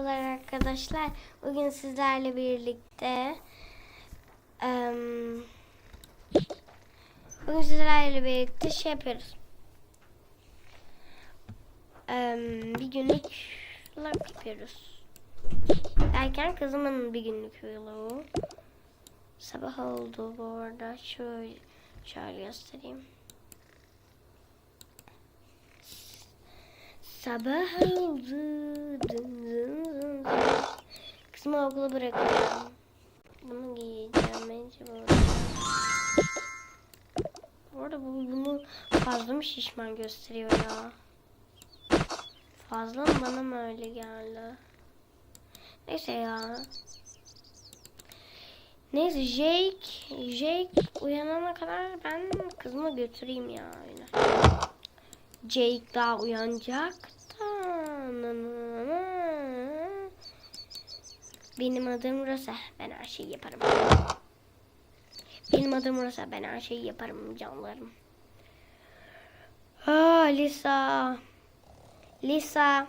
Merhabalar arkadaşlar. Bugün sizlerle birlikte em, bugün sizlerle birlikte şey yapıyoruz. Em, bir günlük vlog yapıyoruz. Derken kızımın bir günlük vlogu. Sabah oldu bu arada. Şöyle, şöyle göstereyim. Sabah oldu. Dın. Kızımı okula bırakıyorum. Bunu giyeceğim mecbur. Bu arada bu bunu fazla mı şişman gösteriyor ya? Fazla mı bana mı öyle geldi? Neyse ya. Neyse Jake, Jake uyanana kadar ben kızımı götüreyim ya. Jake daha uyanacak. da. Na na na. Benim adım Rosa. Ben her şeyi yaparım. Benim adım Rosa. Ben her şeyi yaparım canlarım. Ha Lisa. Lisa.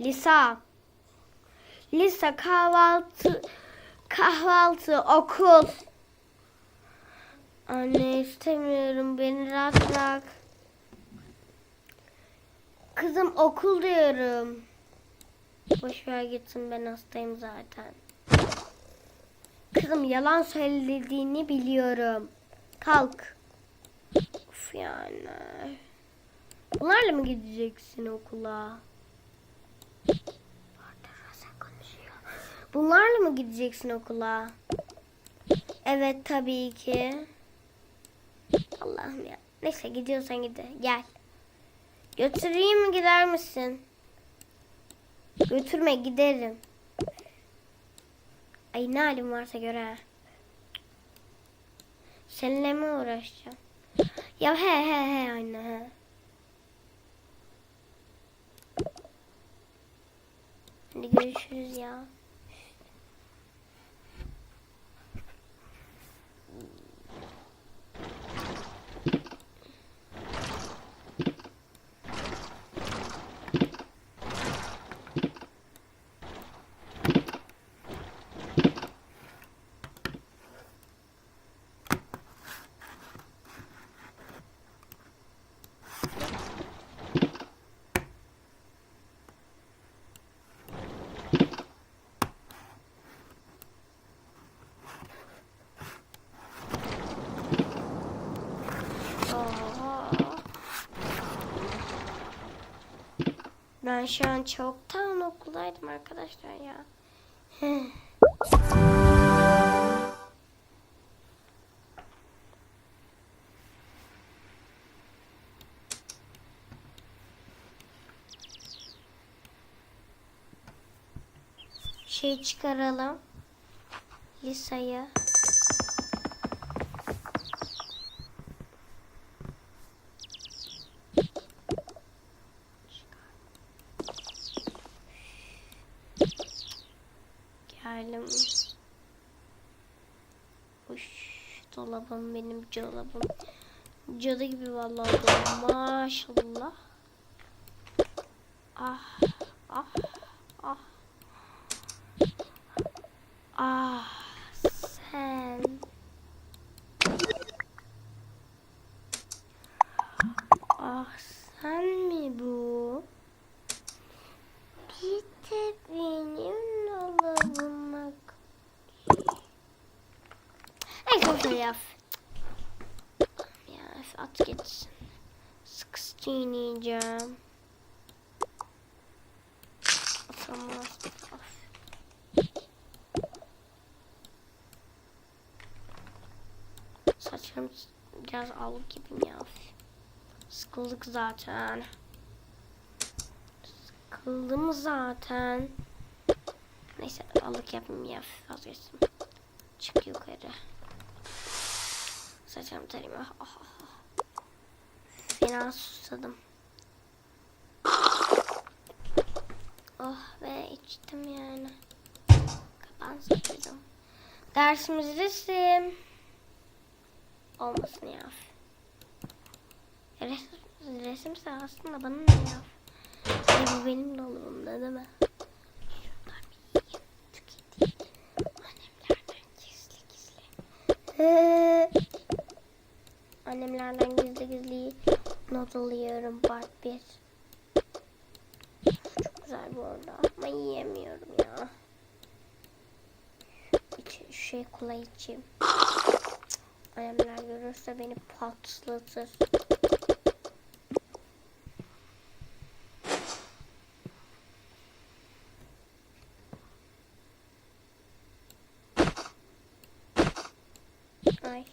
Lisa. Lisa kahvaltı kahvaltı okul. Anne istemiyorum beni rahat bırak. Kızım okul diyorum. Boş ver gitsin ben hastayım zaten. Kızım yalan söylediğini biliyorum. Kalk. Uf yani. Bunlarla mı gideceksin okula? Bunlarla mı gideceksin okula? Evet tabii ki. Allah'ım ya. Neyse gidiyorsan gide. Gel. Götüreyim mi gider misin? Götürme giderim. Ay ne halim varsa göre. ha. Seninle mi uğraşacağım? Ya he he he anne he. Hadi görüşürüz ya. Ben şu an çoktan okuldaydım arkadaşlar ya. şey çıkaralım. Lisa'yı. Geldim. Uş, dolabım benim dolabım. Cadı gibi vallahi dolabım. Maşallah. Ah, ah, ah. Ah, sen. Ah, sen mi bu? Bir de benim dolabıma Neyse boş ver ya. Ya at gitsin. Sıkı çiğneyeceğim. Atamaz. Of. Saçlarım biraz alık gibiyim ya. Sıkıldık zaten. Sıkıldım zaten. Neyse alık yapayım ya vazgeçtim. Çık yukarı. Saçlarımı tarayayım. Oh, oh. Fena susadım. Oh be içtim yani. Kapan sıçradım. Dersimiz resim. Olmasın ya. Resim, resim sahasında bana ne ya? E bu benim dolabımda değil mi? Şundan bir yiyeyim. Tüketim. Annemlerden gizli gizli. Ee, not alıyorum part 1. Çok güzel bu arada ama yiyemiyorum ya. İç, şey kola içeyim. Annemler görürse beni patlatır. Ay.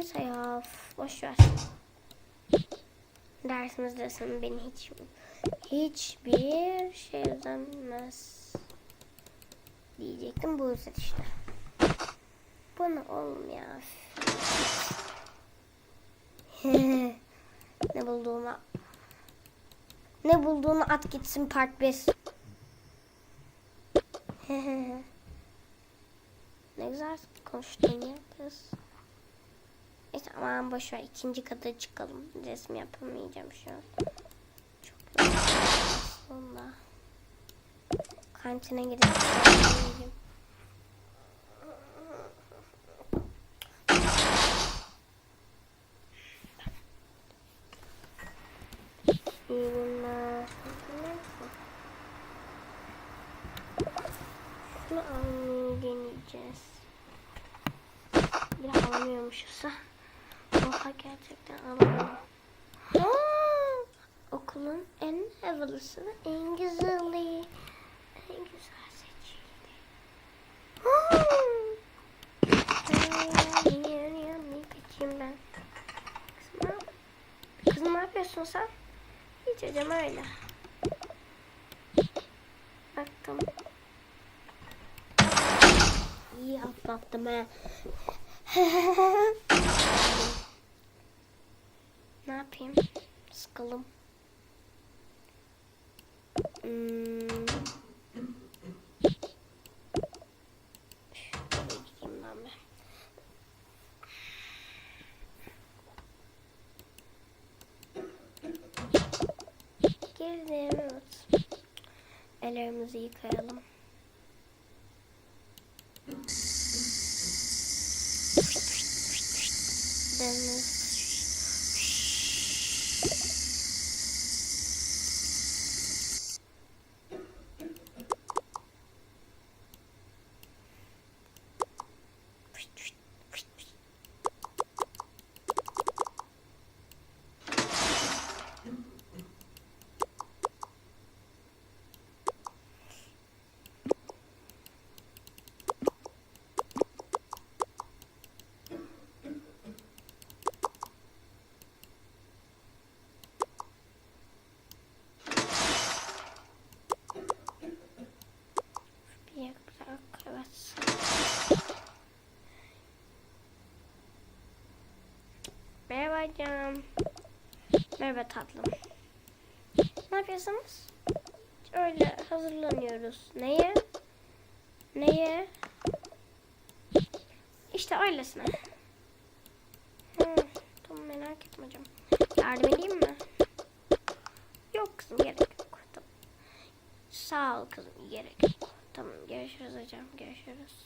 Neyse ya boş ver. Dersimizdesin beni hiç hiçbir şey üzemez diyecektim bu yüzden işte. Bu ne oğlum ya? ne bulduğuma ne bulduğunu at gitsin part 1. ne güzel konuştun ya kız. Neyse aman boş ver. ikinci kata çıkalım. Resim yapamayacağım şu an. Çok aslında. Kantine gidip. İyi günler. Şunu almayı deneyeceğiz. Bir alamıyormuşuz. Oha gerçekten. Aa, okulun en havalısı ve en güzeli. En güzel seçildi. Ay, niye, niye kaçayım ben? Kızım, Kızım ne yapıyorsun sen? Hiç hocam öyle. Baktım. İyi atlattım ha. yapayım? Sıkılım. Hmm. Girdim. Ellerimizi yıkayalım. Deniz. Bir dakika, evet. Merhaba canım. Merhaba tatlım. Ne yapıyorsunuz? Öyle hazırlanıyoruz. Neye? Neye? İşte öylesine. Hı, tamam merak etme canım. Yardım edeyim mi? Yok kızım gerek yok. Tamam. Sağ ol kızım gerek yok. Tamam görüşürüz hocam görüşürüz.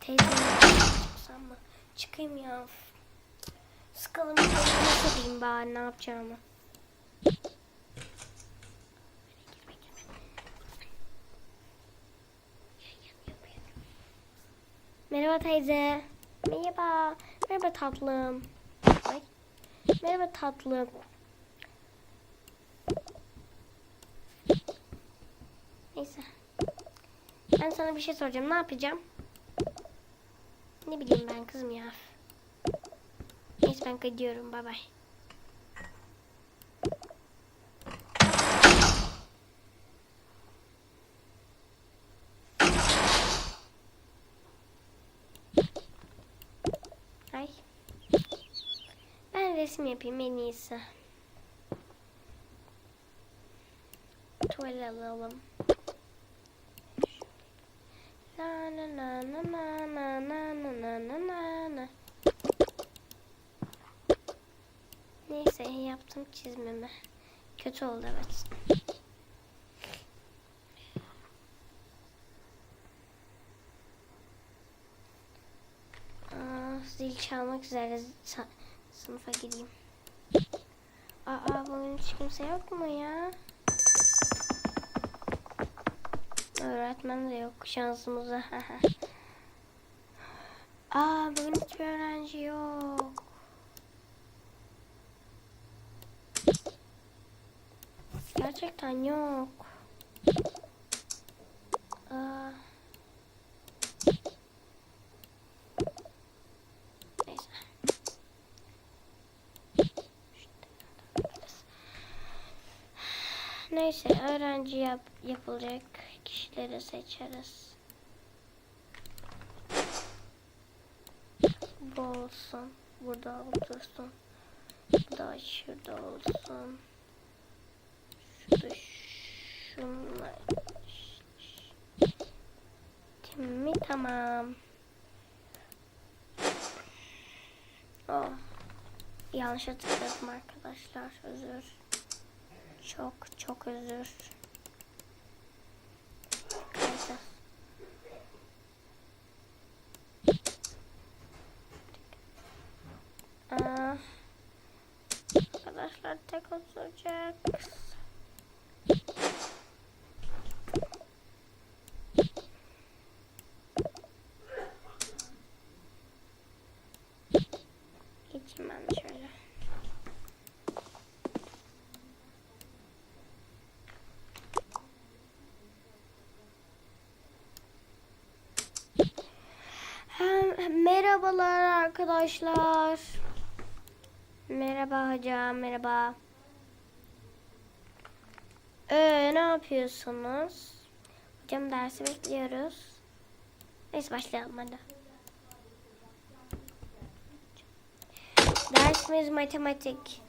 Teyzem mı? Çıkayım ya. Sıkalım. Nasıl diyeyim bari ne yapacağımı. Merhaba teyze. Merhaba. Merhaba tatlım. Ay. Merhaba tatlım. Neyse. Ben sana bir şey soracağım. Ne yapacağım? Ne bileyim ben kızım ya. Neyse ben gidiyorum. Bay bay. Ay. Ben resim yapayım en iyisi. Tuval alalım. La. Neyse yaptım çizmemi. Kötü oldu evet. Aa, zil çalmak üzere sınıfa gideyim. Aa bugün hiç kimse yok mu ya? Öğretmen de yok şansımıza. Aa bugün hiçbir öğrenci yok. Gerçekten yok. Neyse. Neyse öğrenci yap, yapılacak kişileri seçeriz. Bu olsun. Burada otursun. Bu da şurada olsun. Şurada şunlar. Şimdi tamam. Oh. Yanlışa tıkladım arkadaşlar. Özür. Çok çok özür. Arkadaşlar tek. Hem- Merhabalar arkadaşlar. Merhaba hocam, merhaba. Ee, ne yapıyorsunuz? Hocam dersi bekliyoruz. Neyse başlayalım hadi. Dersimiz matematik.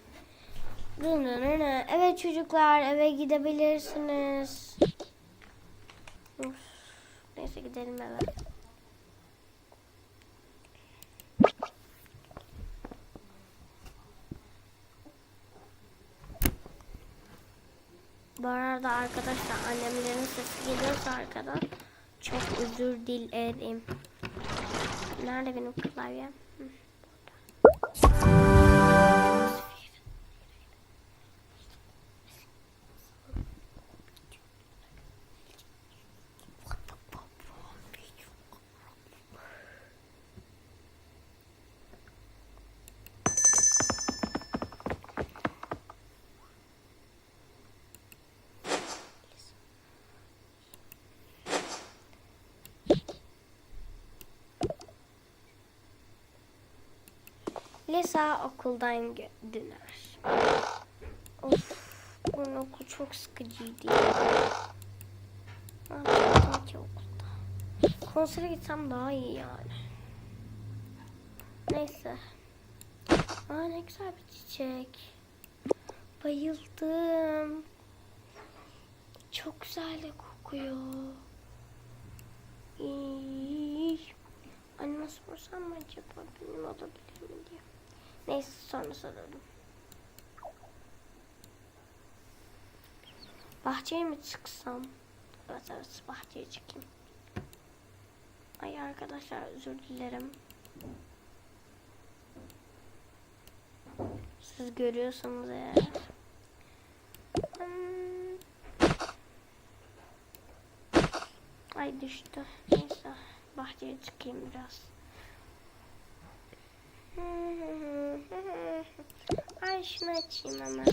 Evet çocuklar eve gidebilirsiniz. Neyse gidelim eve. Bu arada arkadaşlar annemlerin sesi geliyorsa arkadan çok özür dilerim. Nerede benim klavyem? Hı, Lisa okuldan döner. Of, bunun okul çok sıkıcıydı. Ne yapacaktım ki okulda? Konsere gitsem daha iyi yani. Neyse. Aa ne güzel bir çiçek. Bayıldım. Çok güzel de kokuyor. İyi. Anneme sorsam mı acaba benim olabilir mi diye. Neyse sonra sorarım. Bahçeye mi çıksam? Evet evet bahçeye çıkayım. Ay arkadaşlar özür dilerim. Siz görüyorsanız eğer. Hmm. Ay düştü. Neyse bahçeye çıkayım biraz. Ay şunu açayım ama.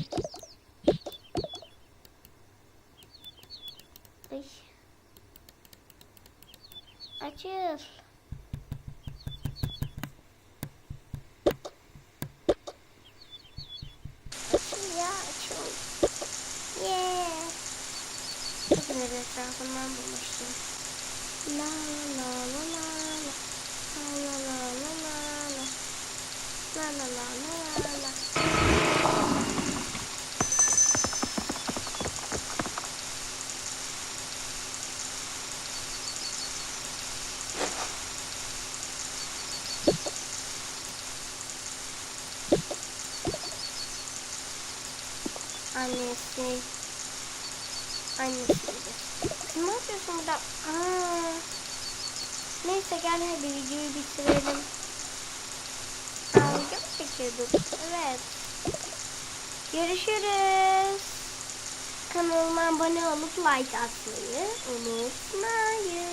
Ay. Açıl. Açıl ya açıl. Yeah. Bugün etrafından bulmuştum. La la la la. Annesi. Annesidir. Kız ne yapıyorsun burada? Aa. Neyse gel hadi videoyu bitirelim. Aa video mu çekiyorduk? Evet. Görüşürüz. Kanalıma abone olup like atmayı unutmayın.